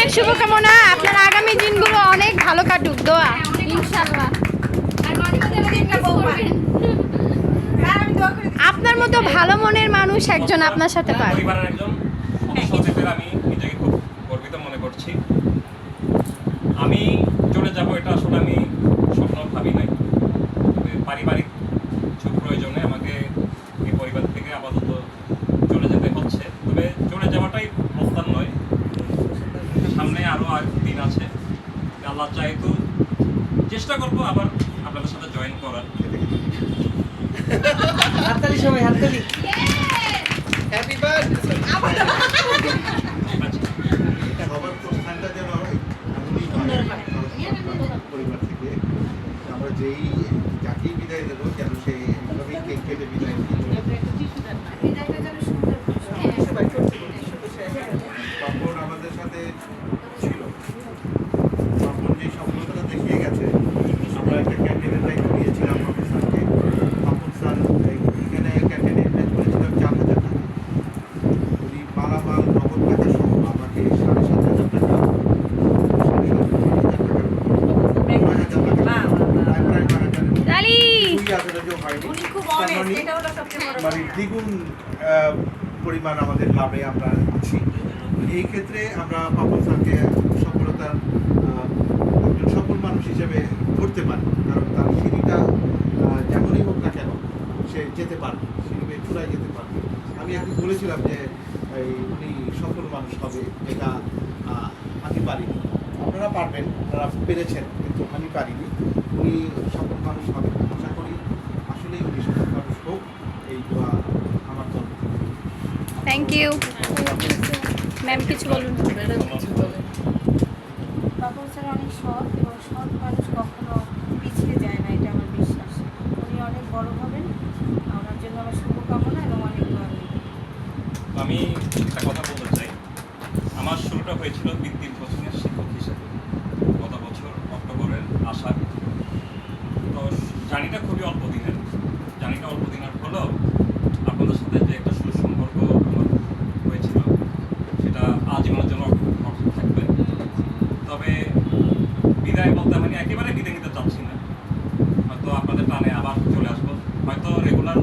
অনেক শুভকামনা। আপনার আগামী দিনগুলো অনেক ভালো কাটুক দোয়া। বউ পাবে আপনার মতো ভালো মনের মানুষ একজন আপনার সাথে পায়। আমি নিজেকে খুব গর্বিত মনে করছি। আমি চলে যাব এটা আসলে আমি স্বপ্ন ভাবি নাই। পারিবারিক কিছু প্রয়োজনে আমাকে এই পরিবার থেকে আপাতত চলে যেতে হচ্ছে তবে চলে যাওয়াটাই প্রস্তাব নয় সামনে আরও আর দিন আছে। আল্লাহ চাই তো চেষ্টা করব আবার আপনাদের সাথে জয়েন করার। হাততালি সবাই হাততালি। হ্যাপি বার্থডে সবার প্রস্থানটা যেন পরিবার থেকে আমরা যেই যাকেই বিদায় দেবো যেন সে এইভাবেই কেক কেটে বিদায় হয়নি। তার মানে- দ্বিগুণ পরিমাণ আমাদের লাভে আমরা আছি। এই ক্ষেত্রে আমরা পাপন স্যারকে সফলতার একজন সফল মানুষ হিসেবে ধরতে পারি কারণ তার সিঁড়িটা যেমনই হোক না কেন সে যেতে পারবে সিঁড়ি চূড়ায় যেতে পারবে। আমি একদিন বলেছিলাম যে উনি সফল মানুষ হবে এটা আমি পারিনি। আপনারা পারবেন আপনারা পেরেছেন কিন্তু আমি পারিনি। উনি সফল মানুষ হবে আশা আসলেই উনি সফল মানুষ হোক এই দোয়া আমার তরফ থেকে থ্যাংক ইউ ম্যাম কিছু বলুন। বাবু স্যার অনেক সৎ এবং সৎ মানুষ কখনো পিছিয়ে যায় না এটা আমার বিশ্বাস। উনি অনেক বড় হবেন ওনার জন্য আমার শুভকামনা এবং অনেক দোয়া আমি একটা কথা বলতে চাই। আমার শুরুটা হয়েছিল বৃত্তির কোচিংয়ের শিক্ষক হিসেবে গত বছর অক্টোবরের আশা তো জানিটা খুবই অল্প দিনের। জানিটা অল্প দিনের হলো। আপনাদের সাথে যে একটা সুসম্পর্ক আমার হয়েছিল, সেটা আজীবনের জন্য থাকবে। তবে বিদায় বলতে আমি একেবারে বিদায় নিতে চাচ্ছি না হয়তো আপনাদের টানে আবার চলে আসব হয়তো রেগুলার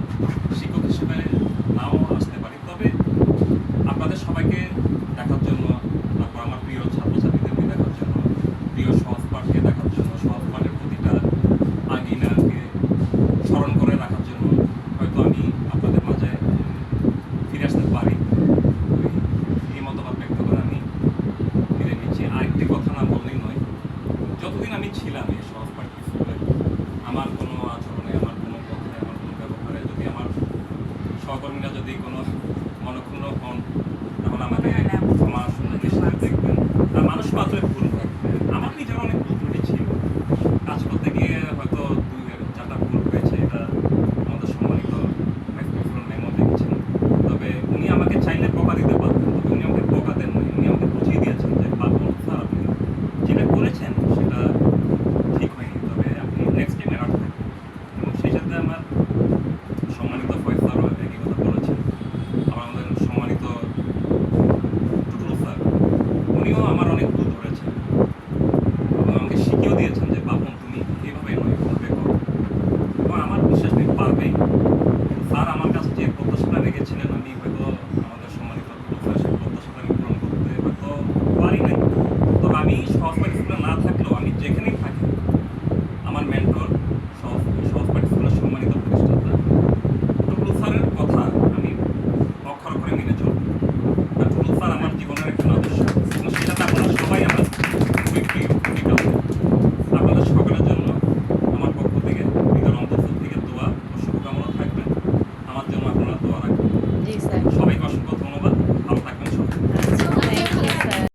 শিক্ষক হিসেবে নাও আসতে পারি তবে আপনাদের সবাইকে দেখার জন্য তারপর আমার প্রিয় ছাত্রছাত্রীদেরকে দেখার জন্য প্রিয় সহজ পাঠকে দেখার জন্য সহজ পাঠের প্রতিটা আঙ্গিনাকে স্মরণ করে রাখার জন্য হয়তো আমি আপনাদের মাঝে ফিরে আসতে পারি এই মতবাদ ব্যক্ত করে আমি ফিরে নিচ্ছি আরেকটি কথা না বললেই নয় যতদিন আমি ছিলাম এই সহজ পার্টি স্কুলে আমার কোনো আচরণে, আমার কোনো কথায় আমার কোনো ব্যবহারে যদি আমার সহকর্মীরা যদি কোনো